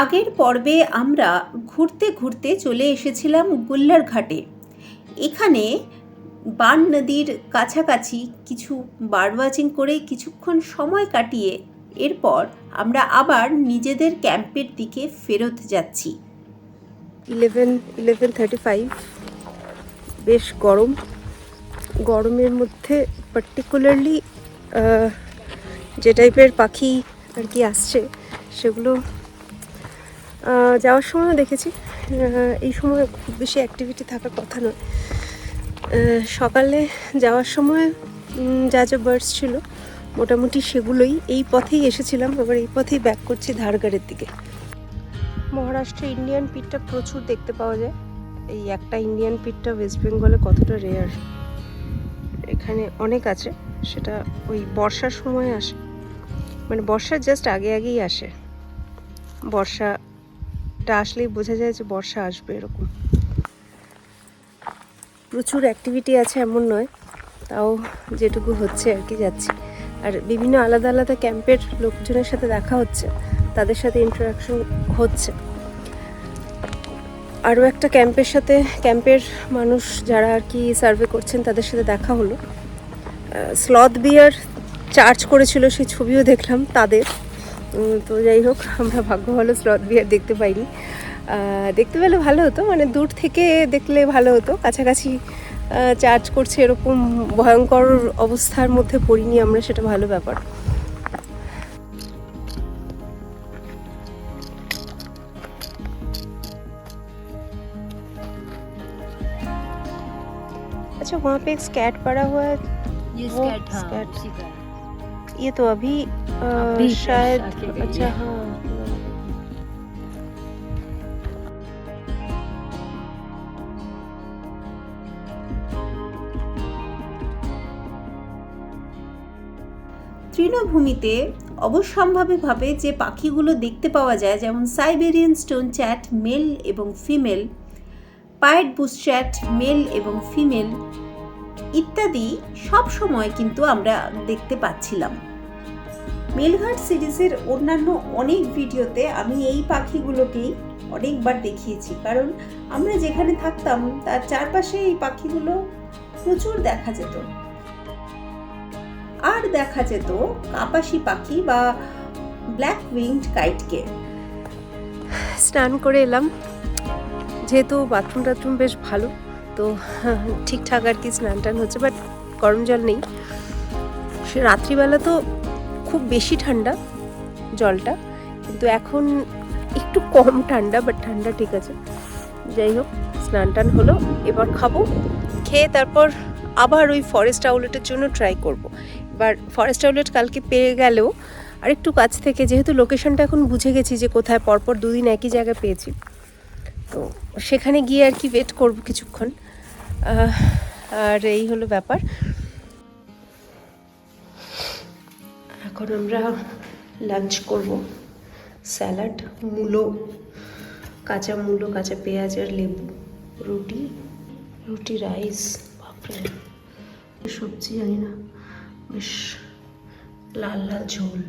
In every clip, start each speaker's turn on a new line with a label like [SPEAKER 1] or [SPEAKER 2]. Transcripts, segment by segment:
[SPEAKER 1] আগের পর্বে আমরা ঘুরতে ঘুরতে চলে এসেছিলাম গুল্লার ঘাটে এখানে বান নদীর কাছাকাছি কিছু বার্ড ওয়াচিং করে কিছুক্ষণ সময় কাটিয়ে এরপর আমরা আবার নিজেদের ক্যাম্পের দিকে ফেরত যাচ্ছি।
[SPEAKER 2] Eleven eleven thirty five. বেশ গরম। গরমের মধ্যে পার্টিকুলারলি যে টাইপের পাখি আর কি আসছে, সেগুলো যাওয়ার সময় দেখেছি এই সময় খুব বেশি অ্যাক্টিভিটি থাকার কথা নয়। সকালে যাওয়ার সময় যা যা বার্ডস ছিল, মোটামুটি সেগুলোই এই পথেই এসেছিলাম, এবার এই পথেই ব্যাক করছি ধারগাড়ের দিকে। মহারাষ্ট্রে ইন্ডিয়ান পিটটা প্রচুর দেখতে পাওয়া যায়। এই একটা ইন্ডিয়ান পিটটা ওয়েস্ট বেঙ্গলে কতটা রেয়ার এখানে অনেক আছে, সেটা ওই বর্ষার সময় আসে। মানে বর্ষার জাস্ট আগে আগেই আসে। বর্ষাটা আসলেই বোঝা যায় যে বর্ষা আসবে এরকম। প্রচুর অ্যাক্টিভিটি আছে এমন নয়, তাও যেটুকু হচ্ছে আর কি যাচ্ছি। আর বিভিন্ন আলাদা আলাদা ক্যাম্পের লোকজনের সাথে দেখা হচ্ছে, তাদের সাথে ইন্টারাকশন হচ্ছে। আরও একটা ক্যাম্পের সাথে ক্যাম্পের মানুষ যারা আর কি সার্ভে করছেন, তাদের সাথে দেখা হলো। স্লথ বিয়ার চার্জ করেছিল সেই ছবিও দেখলাম, তাদের। তো যাই হোক আমরা ভাগ্য ভালো স্লথ বিয়ার দেখতে পাইনি আহ, দেখতে পেলে ভালো হতো মানে দূর থেকে দেখলে ভালো হতো কাছাকাছি চার্জ করছে এরকম ভয়ঙ্কর অবস্থার মধ্যে পড়িনি আমরা সেটা ভালো ব্যাপার अच्छा वहाँ पे एक स्कैट पड़ा हुआ है
[SPEAKER 3] ये
[SPEAKER 2] वो
[SPEAKER 3] स्कैट हाँ
[SPEAKER 2] स्कैट।
[SPEAKER 3] उसी का है।
[SPEAKER 2] ये तो अभी, अ,
[SPEAKER 3] अभी fresh
[SPEAKER 2] शायद
[SPEAKER 3] आके गई
[SPEAKER 2] अच्छा
[SPEAKER 3] है।
[SPEAKER 2] हाँ
[SPEAKER 1] তৃণভূমিতে অবশ্যম্ভাবীভাবে যে পাখিগুলো দেখতে পাওয়া যায় যেমন সাইবেরিয়ান স্টোন চ্যাট মেল এবং female pied bushchat male এবং ফিমেল ইত্যাদি সব সময় কিন্তু আমরা দেখতে পাচ্ছিলাম মেলঘাট সিরিজের অন্যান্য অনেক ভিডিওতে আমি এই পাখিগুলোকেই অনেকবার দেখিয়েছি। কারণ আমরা যেখানে থাকতাম, তার চারপাশে এই পাখিগুলো প্রচুর দেখা যেত। আর দেখা যেত কাপাসি পাখি বা ব্ল্যাক উইংড কাইটকে।
[SPEAKER 2] স্নান করে এলাম। যেহেতু বাথরুম টাথরুম বেশ ভালো, তো ঠিকঠাক আর কি স্নান টান হচ্ছে বাট গরম জল নেই। রাত্রিবেলা তো খুব বেশি ঠান্ডা জলটা, কিন্তু এখন একটু কম ঠান্ডা বাট ঠান্ডা ঠিক আছে। যাই হোক, স্নান টান হলো, এবার খাব। খেয়ে তারপর আবার ওই ফরেস্ট আউলেটের জন্য ট্রাই করব। এবার ফরেস্ট আউলেট কালকে পেয়ে গেলেও আরেকটু কাছ থেকে, যেহেতু লোকেশনটা এখন বুঝে গেছি যে কোথায়, পরপর দুদিন একই জায়গায় পেয়েছি। তো সেখানে গিয়ে আর কি ওয়েট করব কিছুক্ষণ। আর এই হলো ব্যাপার। এখন আমরা লাঞ্চ করব স্যালাড মূলো কাঁচা মূলো কাঁচা পেঁয়াজ আর লেবু রুটি রুটি রাইস বাপরে সবজি জানি না বেশ লাল লাল ঝোল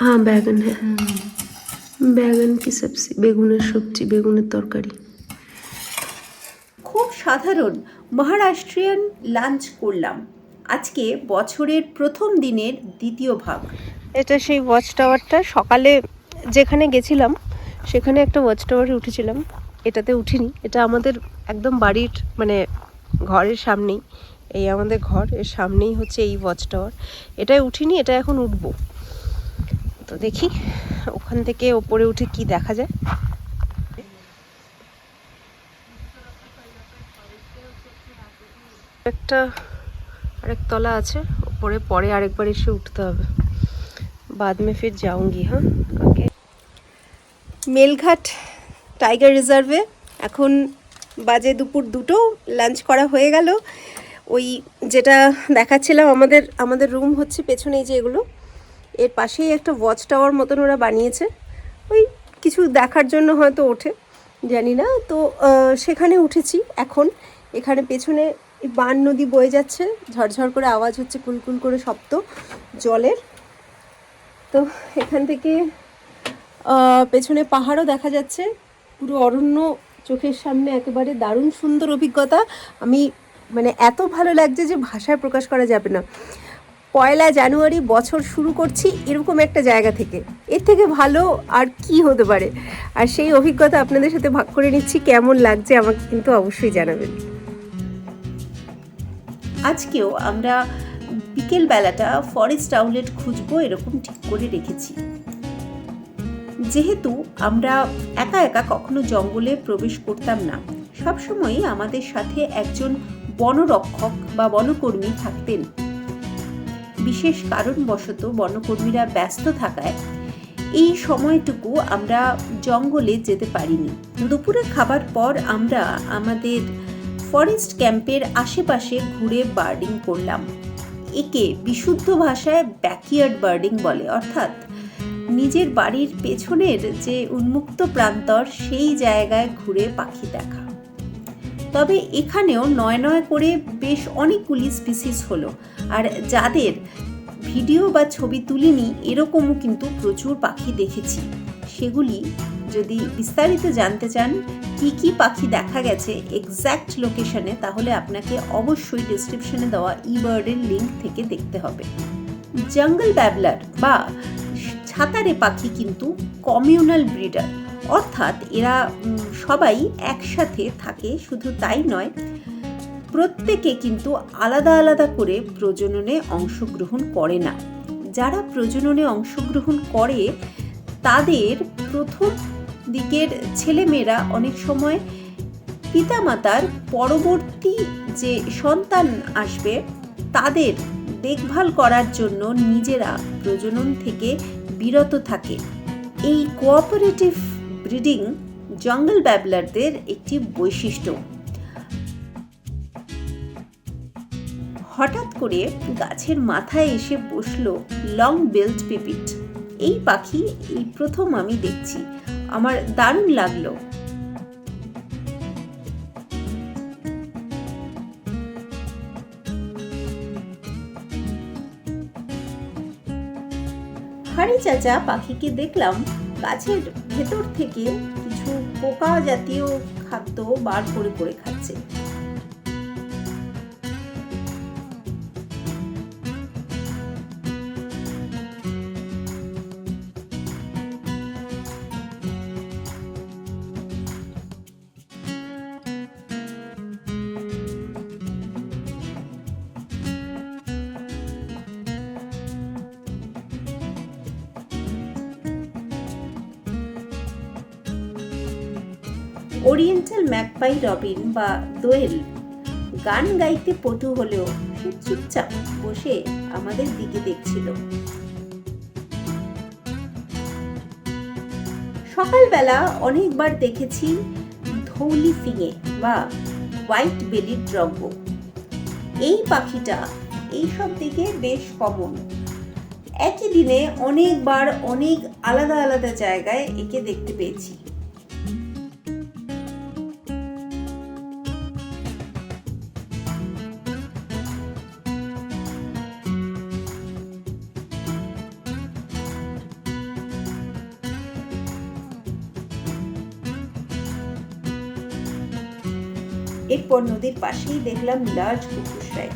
[SPEAKER 2] हाँ बैगन है बैगन की सब्जी বেগুনের সবজি বেগুনের তরকারি
[SPEAKER 1] খুব সাধারণ মহারাষ্ট্রিয়ান লাঞ্চ করলাম। আজকে বছরের প্রথম দিনের দ্বিতীয় ভাগ।
[SPEAKER 2] এটা সেই ওয়াচ টাওয়ারটা সকালে যেখানে গেছিলাম, সেখানে একটা ওয়াচ টাওয়ারে উঠেছিলাম। এটাতে উঠিনি। এটা আমাদের একদম বাড়ির মানে ঘরের সামনেই। এই আমাদের ঘর, এর সামনেই হচ্ছে এই ওয়াচ টাওয়ার এটাই উঠিনি এটা এখন উঠবো। তো দেখি, ওখান থেকে ওপরে উঠে কি দেখা যায়। একটা আরেক তলা আছে, ওপরে পরে আরেকবার এসে উঠতে হবে। বাদ মে ফির যাউঙ্গি হ্যাঁ? ওকে মেলঘাট টাইগার রিজার্ভে এখন বাজে দুপুর দুটো, লাঞ্চ করা হয়ে গেল। ওই যেটা দেখাচ্ছিলাম, আমাদের আমাদের রুম হচ্ছে পেছনে যে এগুলো। এর পাশেই একটা ওয়াচ টাওয়ার মতন ওরা বানিয়েছে। ওই কিছু দেখার জন্য হয়তো ওঠে, জানি না। তো সেখানে উঠেছি এখন। এখানে পেছনে এই বান নদী বয়ে যাচ্ছে, ঝরঝর করে আওয়াজ হচ্ছে, কুলকুল করে শব্দ জলের। তো এখান থেকে পেছনে পাহাড়ও দেখা যাচ্ছে। পুরো অরণ্য চোখের সামনে একেবারে দারুণ সুন্দর অভিজ্ঞতা। আমি মানে এত ভালো লাগছে যে ভাষায় প্রকাশ করা যাবে না। পয়লা জানুয়ারি বছর শুরু করছি এরকম একটা জায়গা থেকে। এর থেকে ভালো আর কি হতে পারে? আর সেই অভিজ্ঞতা আপনাদের সাথে ভাগ করে নিচ্ছি। কেমন লাগছে আমাকে কিন্তু অবশ্যই জানাবেন।
[SPEAKER 1] আজকেও আমরা বিকেল বেলাটা ফরেস্ট আউটলেট খুঁজবো এরকম ঠিক করে রেখেছি। যেহেতু আমরা একা একা কখনো জঙ্গলে প্রবেশ করতাম না, সবসময়ই আমাদের সাথে একজন বনরক্ষক বা বনকর্মী থাকতেন। বিশেষ কারণবশত বনকর্মীরা ব্যস্ত থাকায় এই সময়টুকু আমরা জঙ্গলে যেতে পারিনি। দুপুরে খাবার পর আমরা আমাদের ফরেস্ট ক্যাম্পের আশেপাশে ঘুরে বার্ডিং করলাম। একে বিশুদ্ধ ভাষায় ব্যাকইয়ার্ড বার্ডিং বলে, অর্থাৎ নিজের বাড়ির পেছনের যে উন্মুক্ত প্রান্তর, সেই জায়গায় ঘুরে পাখি দেখা। তবে এখানেও নয় নয় করে বেশ অনেকগুলি স্পিসিস হলো, আর যাদের ভিডিও বা ছবি তুলিনি, এরকমও কিন্তু প্রচুর পাখি দেখেছি। সেগুলি যদি বিস্তারিত জানতে চান কি কি পাখি দেখা গেছে এক্স্যাক্ট লোকেশনে তাহলে আপনাকে অবশ্যই ডিসক্রিপশনে দেওয়া ই বার্ডের লিঙ্ক থেকে দেখতে হবে। জঙ্গল ব্যাবলার বা ছাতারে পাখি কিন্তু কমিউনাল ব্রিডার অর্থাৎ এরা সবাই একসাথে থাকে, শুধু তাই নয়, প্রত্যেকে কিন্তু আলাদা আলাদা করে প্রজননে অংশগ্রহণ করে না। যারা প্রজননে অংশগ্রহণ করে, তাদের প্রথম দিকের ছেলেমেয়েরা অনেক সময় পিতামাতার পরবর্তী যে সন্তান আসবে, তাদের দেখভাল করার জন্য নিজেরা প্রজনন থেকে বিরত থাকে। এই কোঅপারেটিভ ব্রিডিং জঙ্গল ব্যাবলারদের একটি বৈশিষ্ট্য। হঠাৎ করে গাছের মাথায় এসে বসল লং বেল্ট পিপিট এই পাখি এই প্রথম আমি দেখছি। আমার দারুণ লাগল। হাড়ি চাচা পাখিকে দেখলাম গাছের ভেতর থেকে কিছু পোকা জাতীয় খাদ্য বার করে করে খাচ্ছে। ওরিয়েন্টাল ম্যাকপাই রবিন বা দোয়েল। গান গাইতে পটু হলেও সে চুপচাপ বসে আমাদের দিকে দেখছিল। সকালবেলা অনেকবার দেখেছি ধৌলি ফিঙে বা হোয়াইট বেলিড ড্রম্ব এই পাখিটা এইসব দিকে বেশ কমন। একই দিনে অনেকবার অনেক আলাদা আলাদা জায়গায় একে দেখতে পেয়েছি। এরপর নদীর পাশেই দেখলাম লার্জ কুকুর কুকুরসাই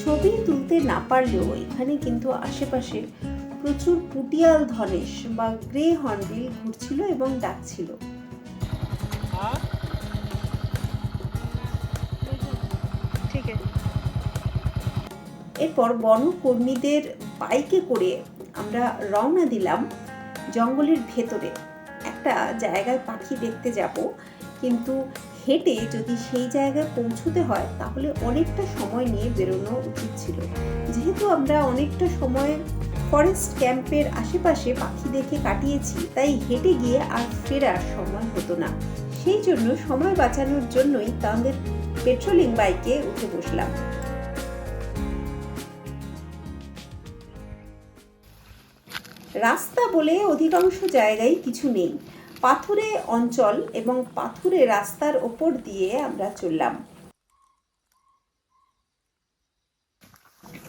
[SPEAKER 1] ছবি তুলতে না পারলেও এখানে কিন্তু আশেপাশে প্রচুর পুটিয়াল ধনেশ বা গ্রে হর্নবিল ঘুরছিল এবং ডাকছিল। এরপর বনকর্মীদের বাইকে করে আমরা রওনা দিলাম জঙ্গলের ভেতরে। একটা জায়গায় পাখি দেখতে যাব কিন্তু হেঁটে যদি সেই জায়গায় পৌঁছতে হয় তাহলে অনেকটা সময় নিয়ে বেরোনো উচিত ছিল। যেহেতু আমরা অনেকটা সময় ফরেস্ট ক্যাম্পের আশেপাশে পাখি দেখে কাটিয়েছি, তাই হেঁটে গিয়ে আর ফেরার সময় হতো না। সেই জন্য সময় বাঁচানোর জন্যই তাদের পেট্রোলিং বাইকে উঠে বসলাম। রাস্তা বলে অধিকাংশ জায়গায় কিছু নেই। পাথুরে অঞ্চল এবং পাথুরে রাস্তার ওপর দিয়ে আমরা চললাম।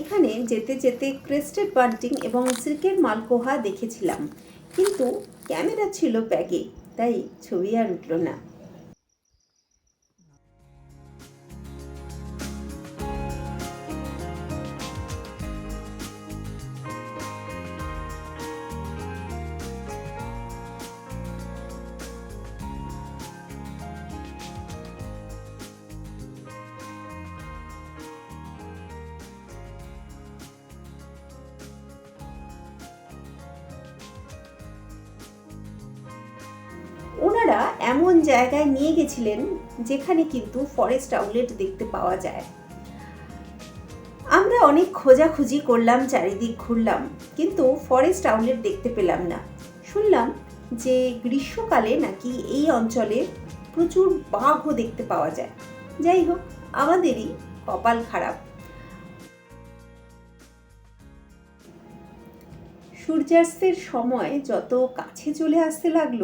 [SPEAKER 1] এখানে যেতে যেতে ক্রেস্টেড বান্টিং এবং সিল্কের মালকোহা দেখেছিলাম। কিন্তু ক্যামেরা ছিল ব্যাগে, তাই ছবি আর উঠল না। ওনারা এমন জায়গায় নিয়ে গেছিলেন যেখানে কিন্তু ফরেস্ট আউটলেট দেখতে পাওয়া যায়। আমরা অনেক খোঁজাখুঁজি করলাম, চারিদিক ঘুরলাম, কিন্তু ফরেস্ট আউটলেট দেখতে পেলাম না। শুনলাম যে গ্রীষ্মকালে নাকি এই অঞ্চলে প্রচুর বাঘও দেখতে পাওয়া যায়। যাই হোক, আমাদেরই কপাল খারাপ। সূর্যাস্তের সময় যত কাছে চলে আসতে লাগল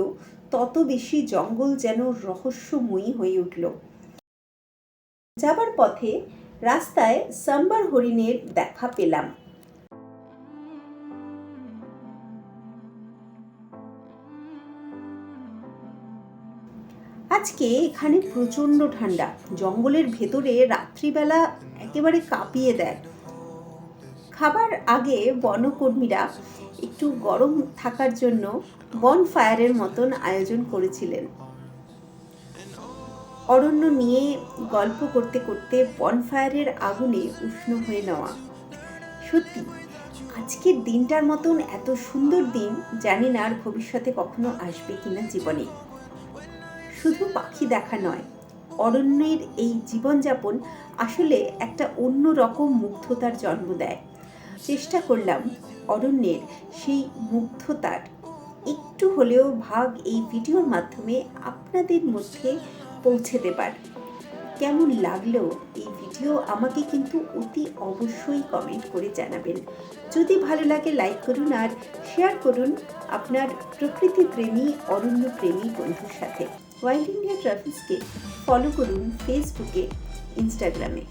[SPEAKER 1] তত বেশি জঙ্গল যেন রহস্যময়ী হয়ে উঠল। যাবার পথে রাস্তায় সাম্বার হরিণের দেখা পেলাম। আজকে এখানে প্রচণ্ড ঠান্ডা। জঙ্গলের ভেতরে রাত্রিবেলা একেবারে কাঁপিয়ে দেয়। খাবার আগে বনকর্মীরা একটু গরম থাকার জন্য বন ফায়ারের মতন আয়োজন করেছিলেন। অরণ্য নিয়ে গল্প করতে করতে বনফায়ারের আগুনে উষ্ণ হয়ে নেওয়া। সত্যি, আজকের দিনটার মতন এত সুন্দর দিন জানি না আর ভবিষ্যতে কখনো আসবে কিনা জীবনে। শুধু পাখি দেখা নয়, অরণ্যের এই জীবনযাপন আসলে একটা অন্য রকম মুগ্ধতার জন্ম দেয়। চেষ্টা করলাম অরণ্যের সেই মুগ্ধতার। একটু হলেও ভাগ এই ভিডিওর মাধ্যমে আপনাদের মধ্যে পৌঁছে দেবার। কেমন লাগল এই ভিডিও আমাকে কিন্তু অতি অবশ্যই কমেন্ট করে জানাবেন। যদি ভালো লাগে লাইক করুন আর শেয়ার করুন আপনার প্রকৃতি প্রেমী, অরণ্য প্রেমী বন্ধুর সাথে। ওয়াইল্ড ইন্ডিয়া ট্রাভেলসকে ফলো করুন ফেসবুকে ইনস্টাগ্রামে